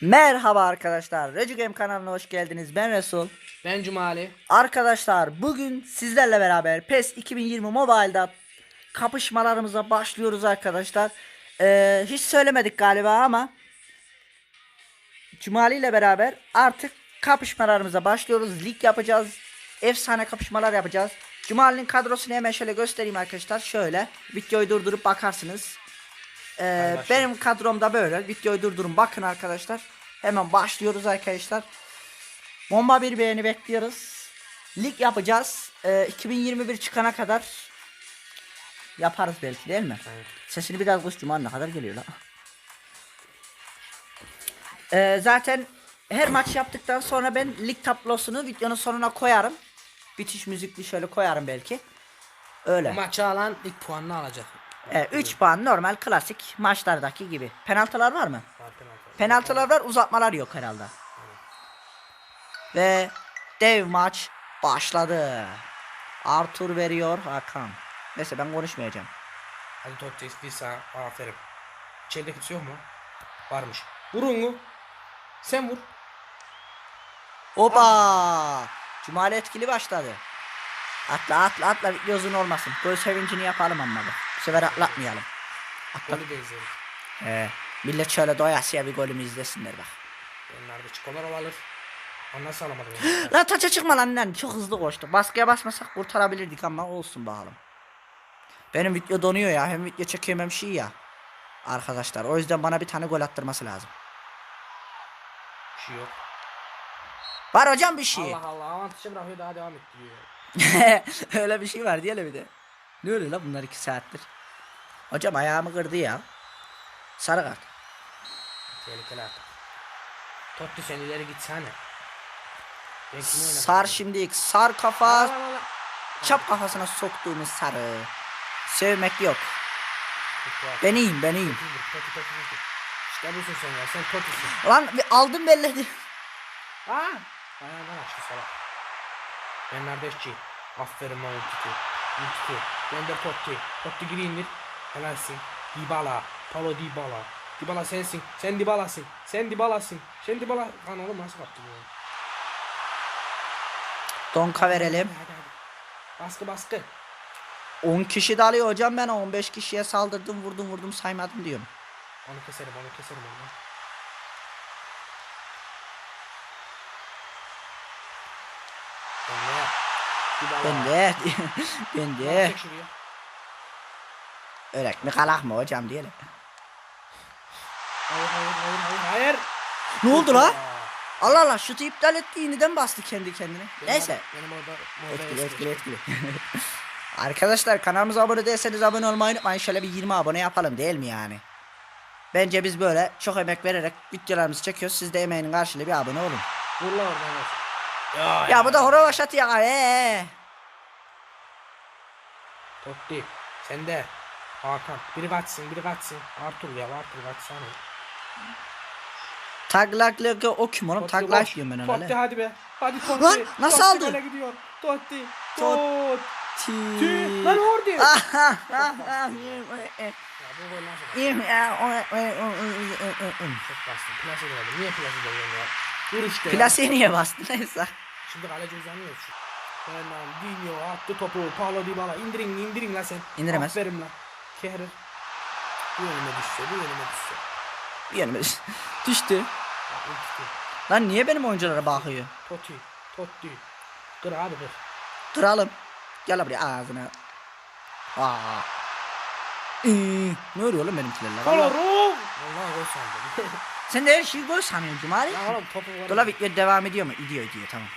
Merhaba arkadaşlar. Recu Game kanalına hoş geldiniz. Ben Resul. Ben Cumali. Arkadaşlar bugün sizlerle beraber PES 2020 Mobile'da kapışmalarımıza başlıyoruz arkadaşlar. Ee, hiç söylemedik galiba ama Cumali ile beraber artık kapışmalarımıza başlıyoruz. Lig yapacağız. Efsane kapışmalar yapacağız. Cumali'nin kadrosunu hemen şöyle göstereyim arkadaşlar. Şöyle videoyu durdurup bakarsınız. Ee, başlayalım. benim kadromda böyle. Videoyu durdurun bakın arkadaşlar. Hemen başlıyoruz arkadaşlar. Bomba bir beğeni bekliyoruz. Lig yapacağız. Ee, 2021 çıkana kadar yaparız belki değil mi? Evet. Sesini biraz kız Cuma ne kadar geliyor lan. Ee, zaten her maç yaptıktan sonra ben lig tablosunu videonun sonuna koyarım. Bitiş müzikli şöyle koyarım belki. Bu Öyle. maçı alan ilk puanını alacak. 3 puan normal klasik maçlardaki gibi. Penaltılar var mı? Var penaltı. Penaltılar var uzatmalar yok herhalde. Ve dev maç başladı. Arthur veriyor Hakan. Neyse ben konuşmayacağım. Hadi Totti, Visa, aferin. İçeride kimse yok mu? Varmış. Vur onu. Sen vur. Oba! Cumali etkili başladı. Atla atla atla uzun olmasın. Gol sevincini yapalım. Bu sefer atlatmayalım. Atla. Golü de izledik. He. Millet şöyle doyasıya bir golümü izlesinler bak. Onlar da çikolata alır. Onu nasıl alamadım? Lan taça çıkma lan lan. Çok hızlı koştuk. Baskıya basmasak kurtarabilirdik ama olsun bakalım. Benim video donuyor ya. Hem video çekiyorum hem şey ya. Arkadaşlar o yüzden bana bir tane gol attırması lazım. Bir şey yok. Var hocam bir şey. Allah Allah avantajı bırakıyor daha devam ettiriyor. Öyle bir şey var diyelim bir de. Ne oluyor lan bunlar iki saattir. Hocam ayağımı kırdı ya. Sarı kart. Tehlikeli artık. Totti sen ileri gitsene. Sar şimdi sar kafa. Al, al, al. Çap kafasına soktuğumuz sarı. Sevmek yok. Ben iyiyim ben iyiyim. İşte busun sen ya. Sen Totti'sin. Lan aldım belledi. Aa! Ayağından açtı salak. Ben neredeşçi? Aferin lan Ultiki. Ultiki. Gönder Totti. Totti geri indir. Helalsin. Dybala. Paulo Dybala. Dybala sensin. Sen Dybala'sın. Sen Dybala'sın. Sen Dybala. Lan oğlum nasıl kaptın ya? Donka verelim. Hadi, hadi, hadi. Baskı baskı. 10 kişi dalıyor hocam ben 15 kişiye saldırdım vurdum vurdum saymadım diyorum. Onu keserim onu keserim onu. Ben ne? Dybala. Ben de ben de Çek şuraya. örek mi kalak mı hocam diyelim. Hayır hayır hayır hayır hayır. Ne oldu la? Allah Allah şutu iptal etti yeniden bastı kendi kendine. Benim Neyse. Benim orada Etkili etkili etkili. Arkadaşlar kanalımıza abone değilseniz abone olmayı unutmayın. Şöyle bir 20 abone yapalım değil mi yani? Bence biz böyle çok emek vererek videolarımızı çekiyoruz. Siz de emeğinin karşılığı bir abone olun. Vur lan oradan evet. Ya, Ya bu da horoz aşatı ya. Ee. Totti. Sen de. Hakan. Biri kaçsın biri kaçsın. Artur ya Artur kaçsana. Taglaklı o kim oğlum? Totti Taglak boş. diyorum ben Totti öyle. hadi be. Hadi Totti. Lan, nasıl Totti aldı? böyle gidiyor. Totti. Tot- Totti. Lan orada. Ya Ah, ah, ah, bu gol nasıl? Çok bastım. Plase denedim. Niye plase deniyorsun ya? Vur işte. ya. Plase niye bastın neyse. Şimdi kaleci uzanıyor. Fernandinho attı topu. Paulo Dybala indirin indirin lan sen. İndiremez. Aferin lan. Kehrer. Bu önüme düşse bu önüme düşse. Yenimiz. Düştü. Bak, ulti. Lan niye benim oyunculara bakıyor? Totti. Totti. Kır abi kır. Kıralım. Gel buraya ağzına. Aa. Ee, ne oluyor oğlum benimkilerle? Kolorum. Vallahi gol sandım. Sen de her şeyi gol sanıyorsun Cumali. ya oğlum topu var. Dola video devam ediyor mu? Ediyor ediyor tamam.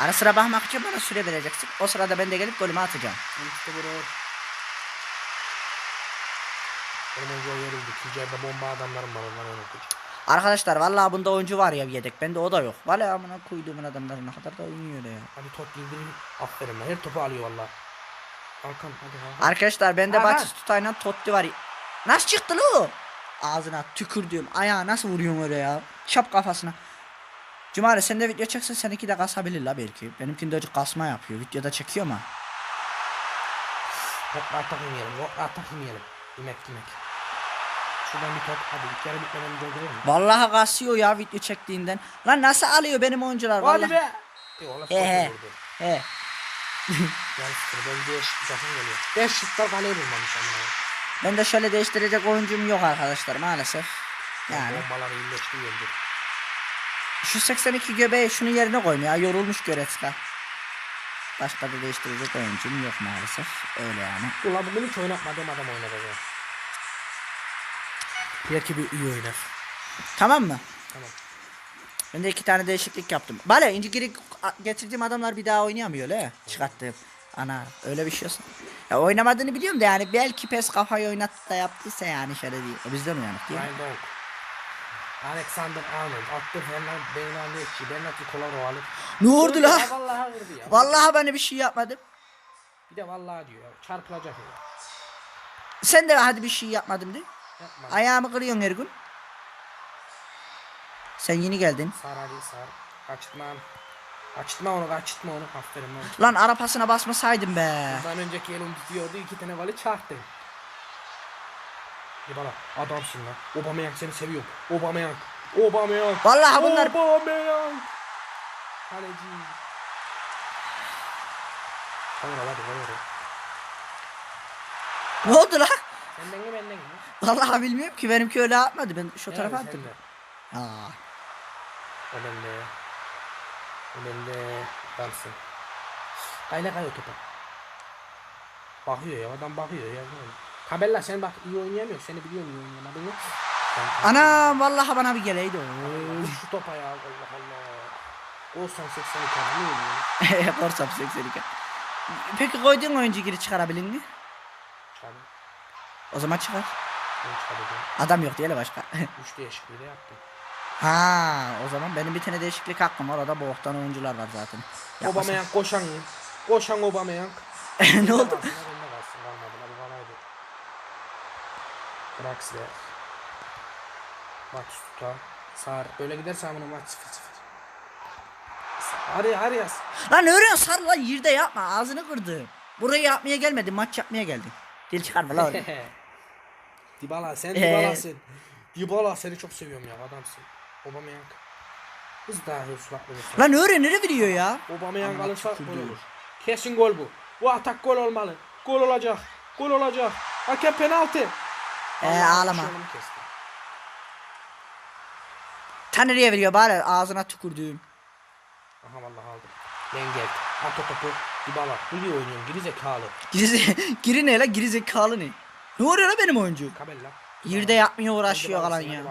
Ara sıra bakmak için bana süre vereceksin. O sırada ben de gelip golümü atacağım. İşte. Benim önce verildi. İkinci yarıda bomba adamlarım var onlar oynatacak. Arkadaşlar vallahi bunda oyuncu var ya bir yedek. Bende o da yok. Vallahi amına koyduğumun adamları ne kadar da oynuyor ya. Hadi Totti indirin. Aferin lan. Her topu alıyor valla. Hakan hadi Hakan. Arkadaşlar bende Aha. Batistuta'yla Totti var. Nasıl çıktı lan o? Ağzına tükürdüğüm ayağı nasıl vuruyorsun öyle ya? Çap kafasına. Cumali sen de video çeksen seninki de kasabilir la belki. Benimkinde kasma yapıyor. Videoda çekiyor ama. Hop atak yemeyelim. Hop atak yemeyelim. Yemek yemek. Şuradan bir top. Hadi ilk yarı bitmeden bir gol mi? Vallahi kasıyor ya video çektiğinden. Lan nasıl alıyor benim oyuncular Hadi vallahi. be. He he. He. Yani. Ben bir eşit takım geliyor. Beş şutlar kaleye bulmamış ama. Ben de şöyle değiştirecek oyuncum yok arkadaşlar maalesef. Yani Bombaları iyileştiriyordu. şu 82 göbeği şunun yerine koyun ya yorulmuş Göretzka. Başka da değiştirecek oyuncum yok maalesef. Öyle yani. Ulan bugün hiç oynatmadığım adam oynadı ya. Belki bir iyi oynar. Tamam mı? Tamam. Ben de iki tane değişiklik yaptım. Bale inci giri getirdiğim adamlar bir daha oynayamıyor le. Çıkarttığım. Ana öyle bir şey olsun. Ya oynamadığını biliyorum da yani belki pes kafayı oynattı da yaptıysa yani şöyle değil. O bizden uyanık değil mi? Ryan. Alexander Arnold. Attı Fernand Bernardeschi. Bernardo Kolarov Ne oldu la? Vallahi vurdu ya. Vallahi ben bir şey yapmadım. Bir de vallahi diyor ya. Çarpılacak ya. Sen de hadi bir şey yapmadım de. Yapma. Ayağımı kırıyorsun her gün. Sen yeni geldin. Sar hadi sar. Kaçırtma. Kaçırtma onu kaçırtma onu. Aferin lan. Lan arapasına basmasaydım be. Bundan önceki elim tutuyordu. iki tane golü çarptı. Dibala adamsın lan. Aubameyang seni seviyor. Aubameyang. Aubameyang. Vallahi bunlar Aubameyang. Kaleci. Hayır hadi hayır. ne oldu la? Senden mi benden mi? Vallahi bilmiyorum ki benimki öyle yapmadı. Ben şu Yani tarafa attım. Aa. O bende. Adamsın. Kayna kayıyor topa. Bakıyor ya adam bakıyor ya. Kabella sen bak iyi oynayamıyorsun. Seni biliyorum iyi oynayamadığını. Ana vallahi bana bir geleydi. Şu topa ya Allah Allah. 80 tane ne oluyor? Korsam 82. Peki koyduğun oyuncu geri çıkarabilir mi? Çıkardım. O zaman çıkar. Adam yok diyelim başka. 3 değişikliği de yaptım. Ha, o zaman benim bir tane değişiklik hakkım var. Orada boğuktan oyuncular var zaten. Yapmasın. Aubameyang koşan. Koşan Aubameyang. ne oldu? Draxler. Batistuta. Sar. Böyle giderse amına maç 0-0. Hadi hadi yaz. Lan örüyorsun sar lan yerde yapma ağzını kırdı. Burayı yapmaya gelmedin maç yapmaya geldin. Dil çıkarma lan oraya. Dybala sen Ee? Dybala'sın. Dybala seni çok seviyorum ya adamsın. Aubameyang. Hız daha hızlı olursa. lan öğren nereye veriyor ya? Aubameyang alırsa tükürdü. gol olur. Kesin gol bu. Bu atak gol olmalı. Gol olacak. Gol olacak. Hakem penaltı. Ee, Allah ağlama. kuşağını kesti. Ta nereye veriyor bari ağzına tükürdüğüm. Aha vallahi aldım. Lengert. At o topu. Dybala. Biliyor oynuyorum. Geri zekalı. Giri, giri ne la giri zekalı ne? Ne oluyor la benim oyuncu? Kabella. Yerde yapmaya uğraşıyor kalan ya.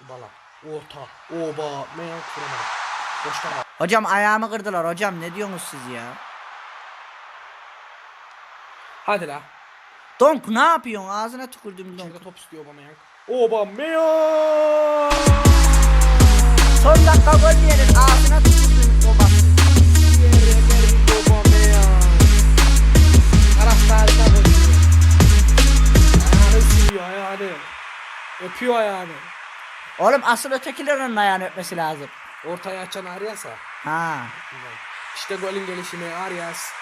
Dybala. Orta. Oba. Meyan kuramadı. Boşta kal. Hocam ayağımı kırdılar hocam ne diyorsunuz siz ya? Hadi la. Donk ne yapıyorsun ağzına tükürdüm donk. Şurada top istiyor Aubameyang. Aubameyang. Son dakika gol yiyelim ağzına tükürdüm. Aubameyang. Taraftar da gol. Ayağını sürüyor ayağını. Öpüyor ayağını. Oğlum asıl ötekilerin ayağını öpmesi lazım. Ortaya açan Arias'a. Ha. İşte golün gelişimi Arias.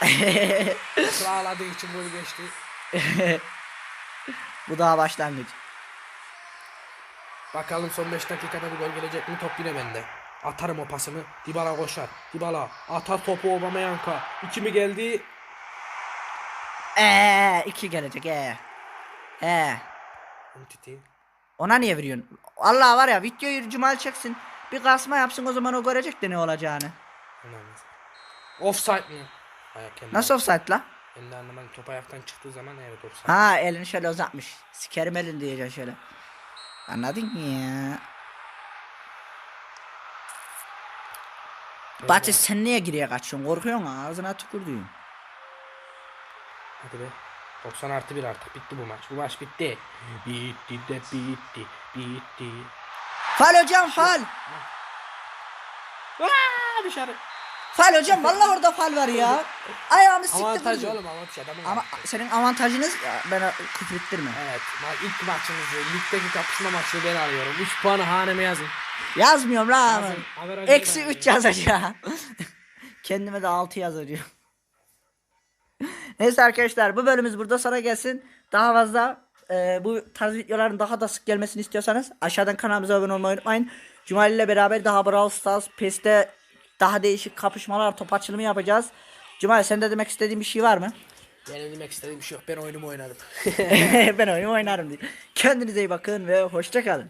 Sağladığı için gol geçti. Bu daha başlangıç. Bakalım son 5 dakikada bir gol gelecek mi top yine bende. Atarım o pasını. Dybala koşar. Dybala atar topu Aubameyang'a. İki mi geldi? Eee iki gelecek ee. Ee. Umtiti. Ona niye veriyorsun? Allah var ya videoyu Cumal çeksin. Bir kasma yapsın o zaman o görecek de ne olacağını. Önemli. Offside mi? Ayak. Nasıl offside la? Ben de anlamadım. Top ayaktan çıktığı zaman evet offside. Ha elini şöyle uzatmış. Sikerim elini diyeceksin şöyle. Anladın mı ya? De- sen niye geriye kaçıyorsun? Korkuyorsun ağzına tükürdüğün. Hadi be. 90 artı 1 artık. Bitti bu maç. Bu maç bitti. Bitti de bitti. Bitti. Fal hocam fal. Aa, dışarı. Fal hocam vallahi orada fal var ya. Ayağımı siktir. Avantaj oğlum avantaj. Adamın Ama senin avantajınız bana küfür ettirme. Evet. ilk maçımızı, ligdeki kapışma maçını ben alıyorum. 3 puanı haneme yazın. Yazmıyorum la. Yazın. Eksi ben 3 yazacağım. Kendime de 6 yazacağım. Neyse arkadaşlar bu bölümümüz burada sana gelsin. Daha fazla Ee, bu tarz videoların daha da sık gelmesini istiyorsanız aşağıdan kanalımıza abone olmayı unutmayın. Cumali ile beraber daha Brawl Stars, PES'te daha değişik kapışmalar, top açılımı yapacağız. Cumali sen de demek istediğin bir şey var mı? Benim demek istediğim bir şey yok. Ben oyunumu oynadım. ben oyunu oynarım diye. Kendinize iyi bakın ve hoşçakalın.